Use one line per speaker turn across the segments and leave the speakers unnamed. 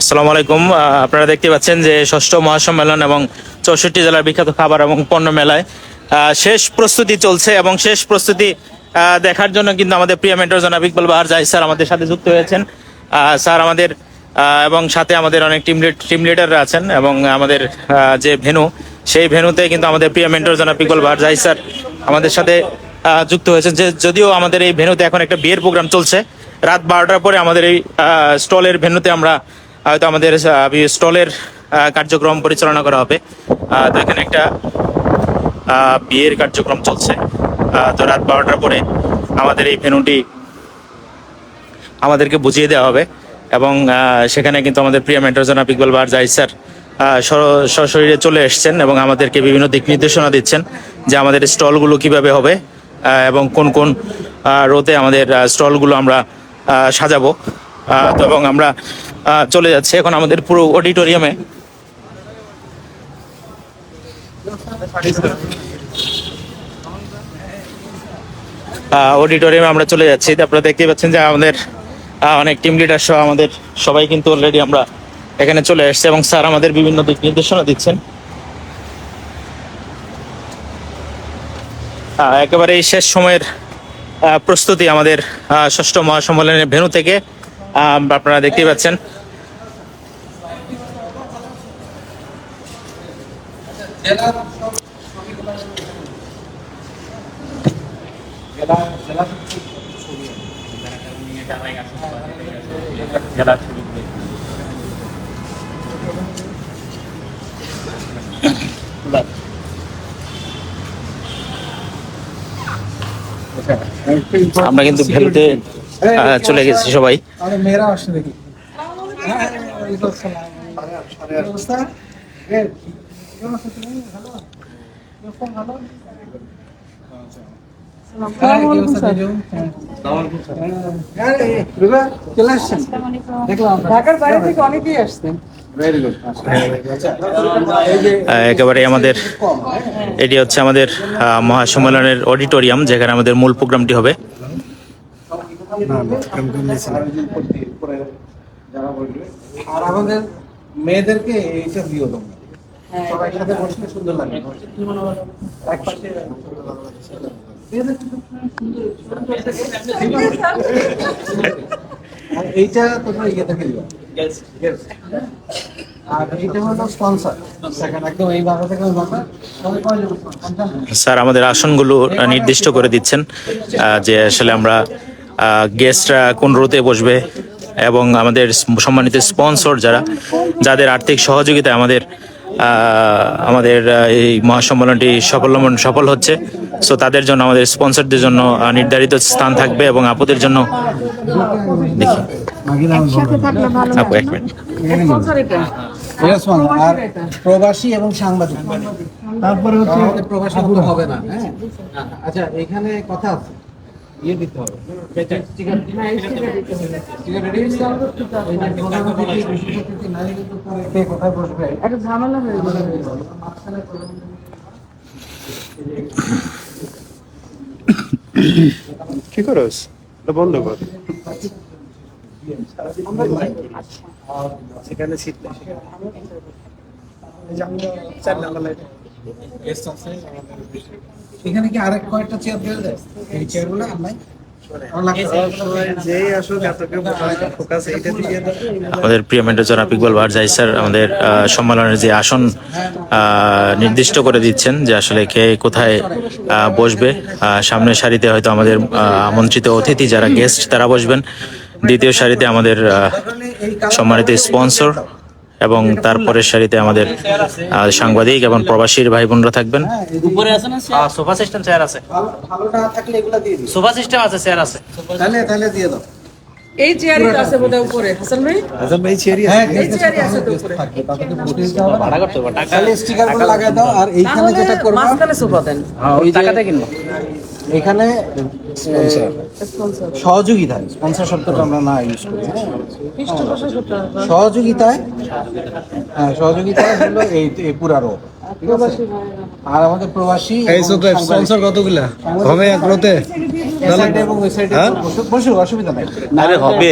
আসসালামু আলাইকুম। আপনারা দেখতে পাচ্ছেন যে ষষ্ঠ মহাসম্মেলন এবং চৌষট্টি জেলার বিখ্যাত খাবার এবং পণ্য মেলায় শেষ প্রস্তুতি চলছে এবং শেষ প্রস্তুতি দেখার জন্য কিন্তু আমাদের প্রিয় মেন্টর জনাব ইকবাল বাহার জাহিদ স্যার আমাদের সাথে যুক্ত হয়েছেন। স্যার আমাদের এবং সাথে আমাদের অনেক টিম টিম লিডাররা আছেন এবং আমাদের যে ভেনু, সেই ভেনুতে কিন্তু আমাদের প্রিয় মেন্টর জনাব ইকবাল বাহার জাহিদ স্যার আমাদের সাথে যুক্ত হয়েছেন যে যদিও আমাদের এই ভেনুতে এখন একটা বিয়ের প্রোগ্রাম চলছে, রাত বারোটার পরে আমাদের এই স্টলের ভেনুতে আমরা হয়তো আমাদের স্টলের কার্যক্রম পরিচালনা করা হবে। তো এখানে একটা বিয়ের কার্যক্রম চলছে। তো রাত বারোটার পরে আমাদের এই ভেনুটি আমাদেরকে বুঝিয়ে দেওয়া হবে এবং সেখানে কিন্তু আমাদের প্রিয় মেন্টর জনাব ইকবাল বার জাহিদ স্যার সশরীরে চলে এসছেন এবং আমাদেরকে বিভিন্ন দিক নির্দেশনা দিচ্ছেন যে আমাদের স্টলগুলো কীভাবে হবে। এবং কোন কোন রোতে আমাদের স্টলগুলো আমরা সাজাবো। তো এবং আমরা চলে যাচ্ছি এখন আমাদের পুরো অডিটোরিয়ামে। অডিটোরিয়ামে আমরা চলে যাচ্ছি। আপনারা দেখতে পাচ্ছেন যে আমাদের অনেক টিম লিডার সহ আমাদের সবাই কিন্তু অলরেডি আমরা এখানে চলে এসেছে এবং স্যার আমাদের বিভিন্ন দিক নির্দেশনা দিচ্ছেন। একেবারে এই শেষ সময়ের আহ, প্রস্তুতি আমাদের আহ, ষষ্ঠ মহাসম্মেলনের ভেনু থেকে আহ, আপনারা দেখতেই পাচ্ছেন। আমরা কিন্তু ভেলুতে চলে গেছি সবাই।
अरे
একেবারে আমাদের এটি হচ্ছে আমাদের মহাসম্মেলনের অডিটোরিয়াম যেখানে আমাদের মূল প্রোগ্রামটি হবে।
আর আমাদের মেয়েদেরকে এইটা দিও তোমরা সবাই সাথে বসলে সুন্দর লাগবে। এক পাশে আর এইটা তোমরা ইয়ে থেকে পঞ্চান্ন
স্যার আমাদের আসনগুলো নির্দিষ্ট করে দিচ্ছেন যে আসলে আমরা গেস্টরা কোন রোতে বসবে এবং আমাদের সম্মানিত স্পন্সর যারা যাদের আর্থিক সহযোগিতায় আমাদের আমাদের এই মহাসম্মেলনটি সফল সফল হচ্ছে। সো তাদের জন্য আমাদের স্পন্সরদের জন্য নির্ধারিত স্থান থাকবে এবং আপুদের জন্য দেখি। আপু এক মিনিট।
স্পন্সর এটা।
এটা শোনো, আর প্রবাসী এবং সাংবাদিক। তারপরে হচ্ছে প্রবাসী হবে না হ্যাঁ? আচ্ছা এখানে কথা আছে। ইয়ে দিতে হবে। কে কোথায় বসবে
একটা ঝামেলা হয়ে গেল
কি করস? বন্ধ কর। সেখানে সিট নেই। এই
এখানে কি আরেক কয়েকটা চেয়ার দেওয়া যায়? এই চেয়ারগুলো আর নাই? আমার লাগছে
সবাই যেই আসুক এতকে ফোকাস এইটা দিয়ে দাও
আমাদের প্রিয় মেন্টর জনাব ইকবাল জাহিদ স্যার আমাদের সম্মেলনের যে আসন নির্দিষ্ট করে দিচ্ছেন যে আসলে কে কোথায় বসবে। সামনের সারিতে হয়তো আমাদের আমন্ত্রিত অতিথি যারা গেস্ট তারা বসবেন। দ্বিতীয় সারিতে আমাদের সম্মানিত স্পন্সর এবং তারপরের সারিতে আমাদের সাংবাদিক এবং প্রবাসীর ভাই বোনরা থাকবেন।
উপরে আছে না
সোফা সিস্টেম চেয়ার আছে।
ভালো ভালো না থাকলে এগুলো দিয়ে দিই
সোফা সিস্টেম আছে চেয়ার আছে।
তাহলে তাহলে দিয়ে দাও।
এই চেয়ারই আছে বোধহয় উপরে হাসান ভাই?
আজম ভাই চেরি
হ্যাঁ
এই চেয়ারই আছে তো উপরে।
ভাড়া করতে হবে টাকা।
স্টিকারগুলো দাও আর এইখানে যেটা করবা
মাঝখানে সোফা দেন।
ওই যে
টাকাতে কিনবো।
এখানে সহযোগিতায় স্পন্সর শব্দটা আমরা না ইউজ করি। হ্যাঁ? সহযোগিতায় হ্যাঁ সহযোগিতায় হলো এই এই পুরা রোগ ঠিক আছে?
প্রবাসী ভাইয়েরা
আর আমাদের প্রবাসী
এই স্পন্সর কতগুলা? হবে এক রোতে
সাইডে এবং ওই সাইডে
হ্যাঁ?
বসে অসুবিধা নাই।
আরে হবে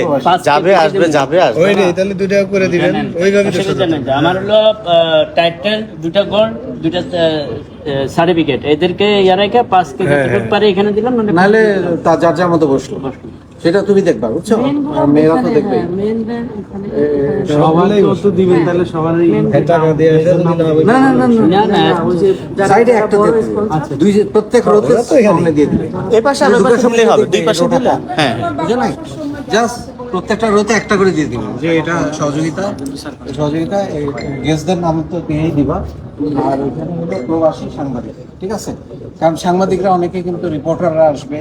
যাবে আসবে যাবে আসবে।
তাহলে দুই করে দিবেন। ওইভাবে তো
আসলে জানেন যে আমার হলো টাইটেল দুটা দুটা সার্টিফিকেট এদেরকে পাঁচ কেজি পারে এখানে দিলাম মানে
নাহলে তা যার যার মতো বসল। সেটা তুমি দেখবা বুঝছ? আর মেয়েরা তো দেখবে। সবাই কত দিবেন তাহলে সবারই
টাকা দিয়ে না
না না না না
না না
সাইডে একটা দিবে। দুই যে- প্রত্যেক রোতে সামনে দিয়ে দিবে।
এই পাশে আর পাশে হবে দুই পাশে দিলে হ্যাঁ।
বুঝো নাই? জাস্ট প্রত্যেকটা রোতে একটা করে দিয়ে দিবে। যে এটা সহযোগিতা সহযোগিতা গেস্টদের নাম তো দিয়েই দিবা। আর ওইখানে হলো প্রবাসী সাংবাদিক ঠিক আছে? কারণ সাংবাদিকরা অনেকে কিন্তু রিপোর্টাররা আসবে।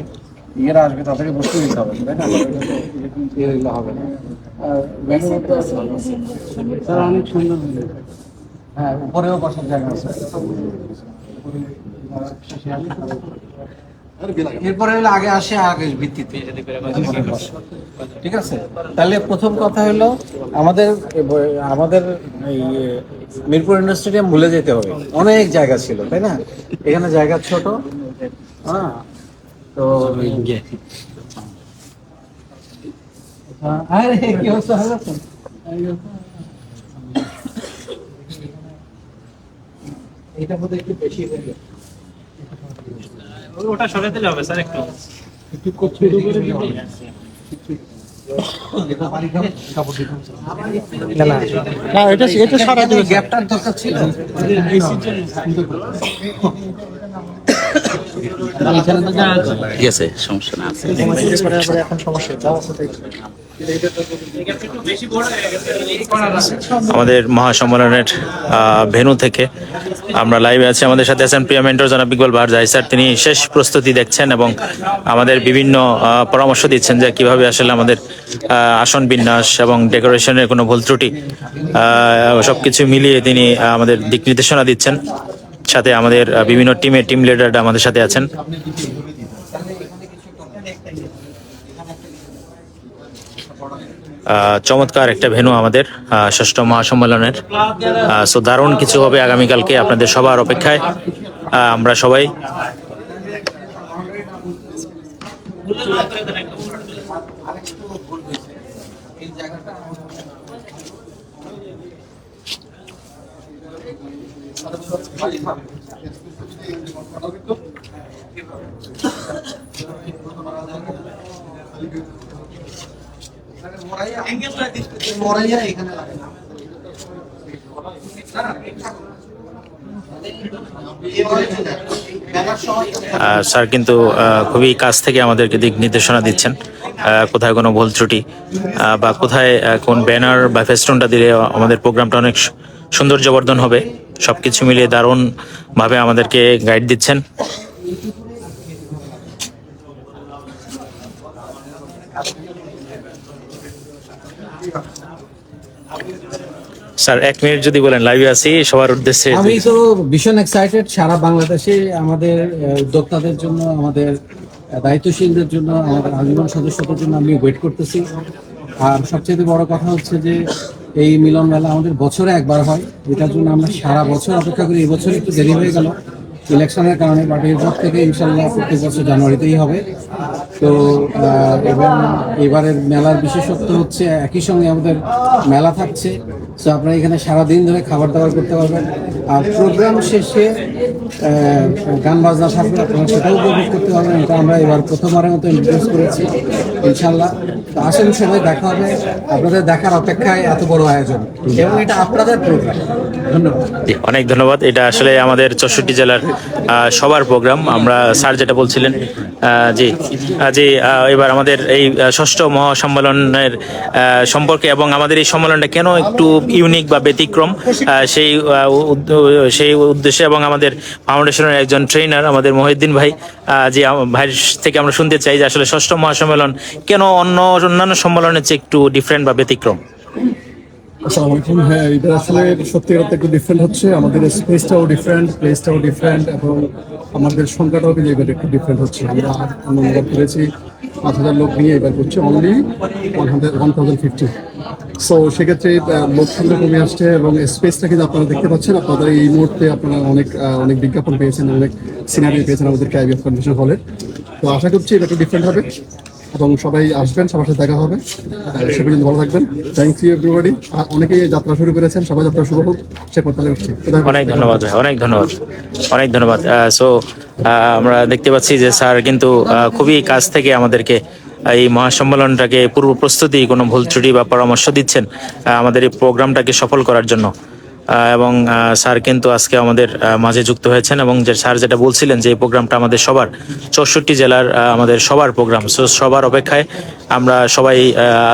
ইয়েরা আসবে তাদেরকে বসতে দিতে হবে তাই না? ইয়ে দিলে হবে না। স্যার অনেক সুন্দর হ্যাঁ উপরেও বসার জায়গা আছে। এরপরে হলো আগে আসে আগে ভিত্তিতে। ঠিক আছে? তাহলে প্রথম কথা হলো আমাদের আমাদের এই মিরপুর ইন্ডাস্ট্রিয়াম ভুলে যেতে হবে। অনেক জায়গা ছিল তাই না? এখানে জায়গা ছোট। হ্যাঁ তো আরে কি অবস্থা? এটা বোধহয় একটু বেশি হয়ে গেছে।
ওটা সরে দিলে হবে স্যার একটু।
না এটা এটা সারা দিন গ্যাপটার দরকার ছিল।
আমাদের মহাসম্মেলনের ভেনু থেকে আমরা লাইভে আছি। আমাদের সাথে আছেন প্রিয় মেন্টর, জনাব ইকবাল জাহি স্যার, তিনি শেষ প্রস্তুতি দেখছেন এবং আমাদের বিভিন্ন পরামর্শ দিচ্ছেন যে কীভাবে আসলে আমাদের আসন বিন্যাস এবং ডেকোরেশনের কোনো ভুল ত্রুটি সব কিছু মিলিয়ে তিনি আমাদের দিক নির্দেশনা দিচ্ছেন। সাথে আমাদের বিভিন্ন টিমের টিম লিডাররা আমাদের সাথে আছেন। চমৎকার একটা ভেনু আমাদের ষষ্ঠ মহাসম্মেলনের। সো দারুণ কিছু হবে আগামীকালকে আপনাদের সবার অপেক্ষায়। আমরা সবাই স্যার, কিন্তু খুবই কাছ থেকে আমাদেরকে দিক নির্দেশনা দিচ্ছেন। কোথায় কোনো ভুল ত্রুটি বা কোথায় কোন ব্যানার বা ফেস্টুনটা দিলে আমাদের প্রোগ্রামটা অনেক সৌন্দর্যবর্ধন হবে। সবকিছু মিলিয়ে দারুণ ভাবে আমাদেরকে গাইড দিচ্ছেন। স্যার এক মিনিট যদি বলেন লাইভে আছি সবার উদ্দেশ্যে
আমি তো ভীষণ এক্সাইটেড সারা বাংলাদেশে আমাদের উদ্যোক্তাদের জন্য আমাদের দায়িত্বশীলদের জন্য আমাদের আজীবন সদস্যদের জন্য আমি ওয়েট করতেছি। আর সবচেয়ে বড় কথা হচ্ছে যে এই মিলন মেলা আমাদের বছরে একবার হয়, যেটার জন্য আমরা সারা বছর অপেক্ষা করি। এবছর একটু দেরি হয়ে গেল। ইলেকশনের কারণে বাট এরপর থেকে ইনশাল্লাহ প্রত্যেক বছর জানুয়ারিতেই হবে। তো এবং এবারের মেলার বিশেষত্ব হচ্ছে একই সঙ্গে আমাদের মেলা থাকছে। তো আপনারা এখানে সারাদিন ধরে খাবার দাবার করতে পারবেন। আর প্রোগ্রাম শেষে গান বাজনা থাকবে আপনারা সেটাও উপভোগ করতে পারবেন। এটা আমরা এবার প্রথমবারের মতো ইন্ট্রোডিউস করেছি ইনশাল্লাহ তো আসেন সবাই দেখা হবে। আপনাদের দেখার অপেক্ষায় এত বড় আয়োজন। এবং এটা আপনাদের প্রোগ্রাম ধন্যবাদ।
অনেক ধন্যবাদ। এটা আসলে আমাদের চৌষট্টি জেলার সবার প্রোগ্রাম আমরা স্যার যেটা বলছিলেন জি আহ, এবার আমাদের এই ষষ্ঠ মহাসম্মেলনের সম্পর্কে এবং আমাদের এই সম্মেলনটা কেন একটু ইউনিক বা ব্যতিক্রম সেই সেই উদ্দেশ্যে এবং আমাদের ফাউন্ডেশনের একজন ট্রেনার আমাদের মহিউদ্দিন ভাই যে ভাইয়ের থেকে আমরা শুনতে চাই যে আসলে ষষ্ঠ মহাসম্মেলন কেন অন্য অন্যান্য সম্মেলনের চেয়ে একটু ডিফারেন্ট বা ব্যতিক্রম?
হ্যাঁ এটা আসলে সত্যি একটু ডিফারেন্ট হচ্ছে। আমাদের স্পেসটাও ডিফারেন্ট প্লেসটাও ডিফারেন্ট এবং আমাদের সংখ্যাটাও কিন্তু এবার একটু ডিফারেন্ট হচ্ছে। আমরা অনুভব করেছি, পাঁচ হাজার লোক নিয়ে এবার করছি only one hundred one thousand fifty so সেক্ষেত্রে লোক সংখ্যা কমে আসছে এবং স্পেসটা কিন্তু আপনারা দেখতে পাচ্ছেন। আপনাদের এই মুহূর্তে আপনারা অনেক অনেক বিজ্ঞাপন পেয়েছেন, অনেক সিনারি পেয়েছেন আমাদের ক্যাবিএফ কন্ডিশন হলে তো আশা করছি এটা একটু ডিফারেন্ট হবে। এবং সবাই আসবেন, সবার সাথে দেখা হবে। সে পর্যন্ত ভালো থাকবেন। থ্যাংক ইউ এভরিবডি আর অনেকেই যাত্রা শুরু করেছেন সবাই যাত্রা শুভ হোক, সে পর্যন্ত
অনেক ধন্যবাদ অনেক ধন্যবাদ অনেক ধন্যবাদ। সো আমরা দেখতে পাচ্ছি যে স্যার কিন্তু খুবই কাছ থেকে আমাদেরকে এই মহাসম্মেলনটাকে পূর্ব প্রস্তুতি কোনো ভুল ত্রুটি বা পরামর্শ দিচ্ছেন আমাদের এই প্রোগ্রামটাকে সফল করার জন্য। এবং স্যার কিন্তু আজকে আমাদের মাঝে যুক্ত হয়েছেন এবং যে স্যার যেটা বলছিলেন যে এই প্রোগ্রামটা আমাদের সবার, চৌষট্টি জেলার আমাদের সবার প্রোগ্রাম, সো সবার অপেক্ষায় আমরা সবাই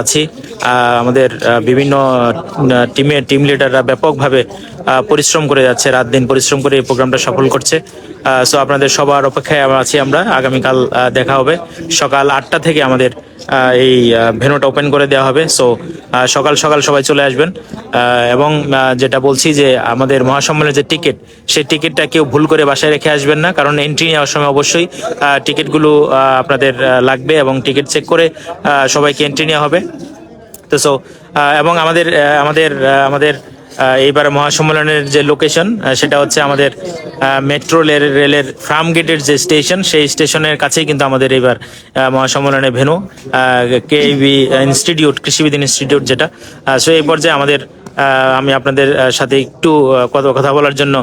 আছি। আমাদের বিভিন্ন টিমের টিম লিডাররা ব্যাপকভাবে পরিশ্রম করে যাচ্ছে, রাত দিন পরিশ্রম করে এই প্রোগ্রামটা সফল করছে। সো আপনাদের সবার অপেক্ষায় আমরা আছি, আমরা আগামীকাল দেখা হবে। সকাল আটটা থেকে আমাদের এই ভেনুটা ওপেন করে দেওয়া হবে। সো সকাল সকাল সবাই চলে আসবেন। এবং যেটা বলছি যে আমাদের মহাসম্মেলনের যে টিকিট সেই টিকিটটা কেউ ভুল করে বাসায় রেখে আসবেন না। কারণ এন্ট্রি নেওয়ার সময় অবশ্যই টিকিটগুলো আপনাদের লাগবে এবং টিকিট চেক করে সবাইকে এন্ট্রি নেওয়া হবে। তো সো এবং আমাদের আমাদের আমাদের এইবার মহাসম্মেলনের যে লোকেশন সেটা হচ্ছে আমাদের মেট্রো রেলের ফার্ম গেটের যে স্টেশন সেই স্টেশনের কাছেই কিন্তু আমাদের এইবার মহাসম্মেলনের ভেনু কেবি ইনস্টিটিউট কৃষিবিদ ইনস্টিটিউট যেটা। সো এই পর্যায়ে আমাদের আমি আপনাদের সাথে একটু কথা বলার জন্য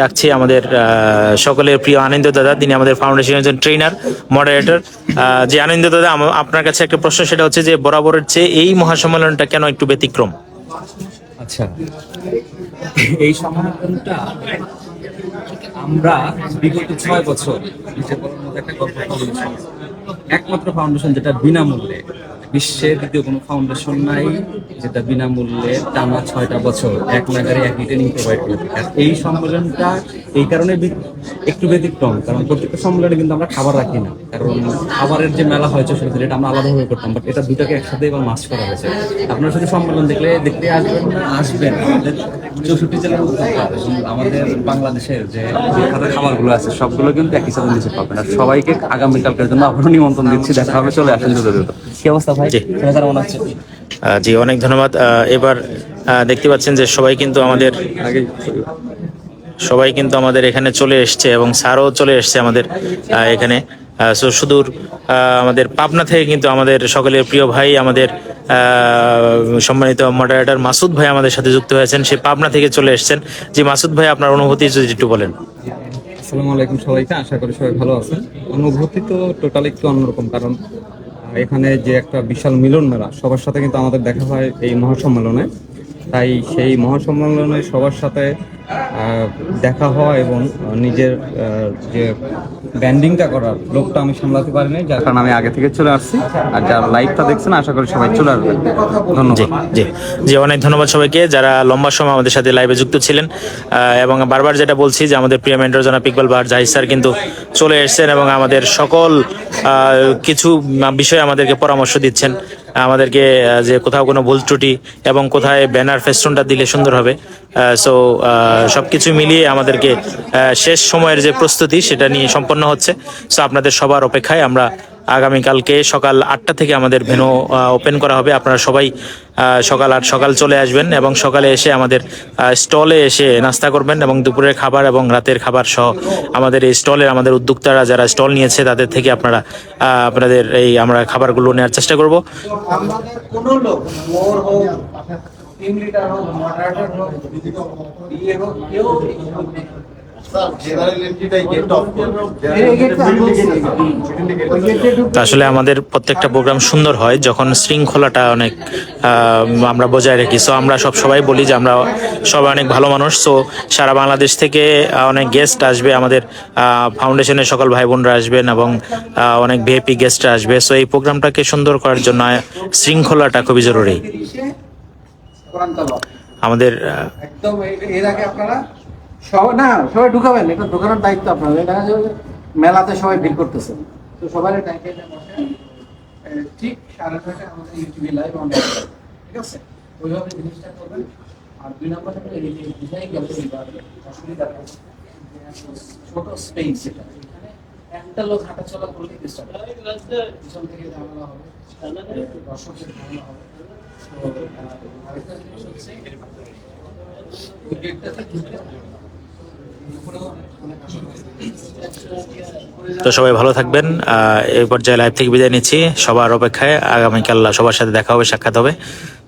ডাকছি আমাদের সকলের প্রিয় আনন্দ দাদা, তিনি আমাদের ফাউন্ডেশনের একজন ট্রেনার মডারেটর যে আনন্দ দাদা আপনার কাছে একটা প্রশ্ন, সেটা হচ্ছে যে, বরাবরের চেয়ে এই মহাসম্মেলনটা কেন একটু ব্যতিক্রম?
আচ্ছা। এই সম্মেলনটা আমরা বিগত ছয় বছর একটা গল্প একমাত্র ফাউন্ডেশন যেটা বিনামূল্যে। বিশ্বের দ্বিতীয় কোনো ফাউন্ডেশন নাই, যেটা বিনামূল্যে টানা ছয়টা বছর এক নাগারে একই ট্রেনিং প্রোভাইড করে থাকে। আর এই সম্মেলনটা এই কারণে একটু ব্যতিক্রম, কারণ প্রত্যেকটা সম্মেলনে কিন্তু আমরা খাবার রাখি না। কারণ খাবারের যে মেলা হয়েছে সেটা এটা আমরা আলাদাভাবে করতাম বাট এটা দুটাকে একসাথে এবার মাস করা হয়েছে। আপনারা শুধু সম্মেলন দেখলে, দেখতে আসবেন না, আসবেন। আমাদের চৌষট্টি জেলার আমাদের বাংলাদেশের যে বিখ্যাত খাবারগুলো আছে, সবগুলো কিন্তু একই সাথে নিচে পাবেন। আর সবাইকে আগামীকালকের জন্য আবারও নিমন্ত্রণ দিচ্ছি। দেখা হবে, চলে আসেন দ্রুত দ্রুত। কি অবস্থা ভাই
জি। অনেক ধন্যবাদ। এবার দেখতে পাচ্ছেন যে সবাই কিন্তু আমাদের সবাই কিন্তু আমাদের এখানে চলে এসছে এবং স্যারও চলে এসছে আমাদের এখানে। সো সুদূর আমাদের পাবনা থেকে কিন্তু আমাদের সকলের প্রিয় ভাই আমাদের সম্মানিত মডারেটর মাসুদ ভাই আমাদের সাথে যুক্ত হয়েছেন। সে পাবনা থেকে চলে এসেছেন। যে মাসুদ ভাই আপনার অনুভূতি যদি একটু বলেন।
আসসালামু আলাইকুম সবাইকে আশা করি সবাই ভালো আছেন। অনুভূতি তো টোটাল একটু অন্যরকম কারণ এখানে যে একটা বিশাল মিলন মেলা, সবার সাথে কিন্তু আমাদের দেখা হয় এই মহাসম্মেলনে। তাই সেই মহাসম্মেলনে সবার সাথে দেখা হয় এবং নিজের যে ব্যান্ডিংটা করার, লোকটা আমি সামলাতে পারিনি, যার কারণে আমি আগে থেকে চলে আসছি। আর যারা লাইভটা দেখছেন, আশা করি সবাই চলে আসবেন ধন্যবাদ।
জি জি অনেক ধন্যবাদ সবাইকে, যারা লম্বা সময় আমাদের সাথে লাইভে যুক্ত ছিলেন। এবং বারবার যেটা বলছি যে আমাদের প্রিয় মেন্টর জনাব ইকবাল বাহার, জাহিদ স্যার কিন্তু চলে এসেছেন এবং আমাদের সকল কিছু বিষয়ে আমাদেরকে পরামর্শ দিচ্ছেন। আমাদেরকে যে কোথাও কোনো ভুল ত্রুটি এবং কোথায় ব্যানার ফেস্টুনটা দিলে সুন্দর হবে। সো সব কিছু মিলিয়ে আমাদেরকে শেষ সময়ের যে প্রস্তুতি সেটা নিয়ে সম্পন্ন হচ্ছে। সো আপনাদের সবার অপেক্ষায় আমরা আগামীকালকে সকাল আটটা থেকে আমাদের ভেনু ওপেন করা হবে। আপনারা সবাই সকাল আট, সকাল চলে আসবেন এবং সকালে এসে আমাদের স্টলে এসে নাস্তা করবেন এবং দুপুরের খাবার এবং রাতের খাবার সহ আমাদের এই স্টলের আমাদের উদ্যোক্তারা যারা স্টল নিয়েছে তাদের থেকে আপনারা আপনাদের এই আমরা খাবারগুলো নেওয়ার চেষ্টা করব।
টিম লিডার হোক মডারেটর হোক ইয়ে হোক কেউ
আসলে আমাদের প্রত্যেকটা প্রোগ্রাম সুন্দর হয় যখন শৃঙ্খলাটা অনেক আমরা বজায় রাখি। সো আমরা সব সবাই বলি যে আমরা সবাই অনেক ভালো মানুষ। সো সারা বাংলাদেশ থেকে অনেক গেস্ট আসবে আমাদের ফাউন্ডেশনের সকল ভাই বোনরা আসবেন এবং অনেক ভিআইপি গেস্টরা আসবে। সো এই প্রোগ্রামটাকে সুন্দর করার জন্য শৃঙ্খলাটা খুবই জরুরি। আমাদের
একদম এর আগে আপনারা সবাই না সবাই ঢুকাবেন এটা ঢুকানোর দায়িত্ব আপনাদের। দেখা যাবে মেলাতে সবাই ভিড় করতেছে। তো সবাই বসে। ঠিক সাড়ে ছয়টা আমাদের ইউটিউবে লাইভ অন ঠিক আছে? ওইভাবে জিনিসটা করবেন। আর দুই নম্বর হলো ডিজাইন গ্যালারি বা অসুবিধা নেই। ছোট স্পেস এটা একটা লোক হাঁটাচলা করলেই ডিস্টার্ব পিছন থেকে ঝামেলা হবে দর্শকের ঝামেলা হবে। তো
সবাই ভালো থাকবেন। এই পর্যায়ে লাইভ থেকে বিদায় নিচ্ছি। সবার অপেক্ষায় আগামীকাল সবার সাথে দেখা হবে, সাক্ষাৎ হবে।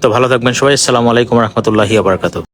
তো ভালো থাকবেন সবাই। আসসালামু আলাইকুম রহমতুল্লাহি আবরকাত